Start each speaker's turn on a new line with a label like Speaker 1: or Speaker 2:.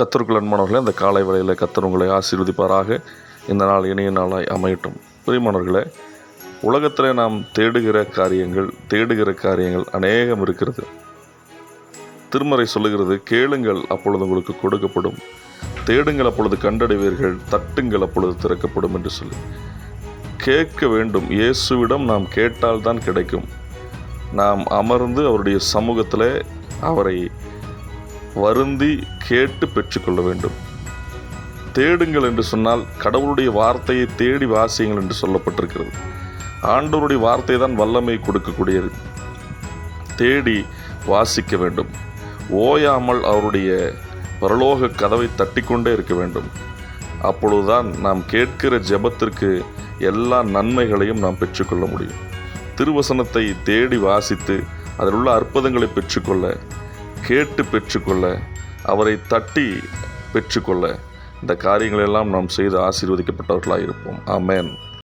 Speaker 1: கத்தருக்குள் அன்பானவர்களே இந்த காலை வரையில் கத்தர் உங்களை ஆசீர்வதிப்பாராக இந்த நாள் இணைய நாளாய் அமையட்டும் பிரியமானவர்களே உலகத்தில் நாம் தேடுகிற காரியங்கள் தேடுகிற காரியங்கள் அநேகம் இருக்கிறது திருமறை சொல்லுகிறது கேளுங்கள் அப்பொழுது உங்களுக்கு கொடுக்கப்படும் தேடுங்கள் அப்பொழுது கண்டடைவீர்கள் தட்டுங்கள் அப்பொழுது திறக்கப்படும் என்று சொல்லி கேட்க வேண்டும் இயேசுவிடம் நாம் கேட்டால்தான் கிடைக்கும் நாம் அமர்ந்து அவருடைய சமூகத்தில் அவரை வருந்தி கேட்டு பெற்றுக்கொள்ள வேண்டும் தேடுங்கள் என்று சொன்னால் கடவுளுடைய வார்த்தையை தேடி வாசியுங்கள் என்று சொல்லப்பட்டிருக்கிறது ஆண்டவருடைய வார்த்தை தான் வல்லமை கொடுக்கக்கூடியது தேடி வாசிக்க வேண்டும் ஓயாமல் அவருடைய பரலோக கதவை தட்டிக்கொண்டே இருக்க வேண்டும் அப்பொழுதுதான் நாம் கேட்கிற ஜெபத்திற்கு எல்லா நன்மைகளையும் நாம் பெற்றுக்கொள்ள முடியும் திருவசனத்தை தேடி வாசித்து அதில் உள்ள அற்புதங்களை பெற்றுக்கொள்ள கேட்டு பெற்றுக்கொள்ள அவரை தட்டி பெற்றுக்கொள்ள இந்த காரியங்களெல்லாம் நாம் செய்து ஆசீர்வதிக்கப்பட்டவர்களாக இருப்போம் ஆமேன்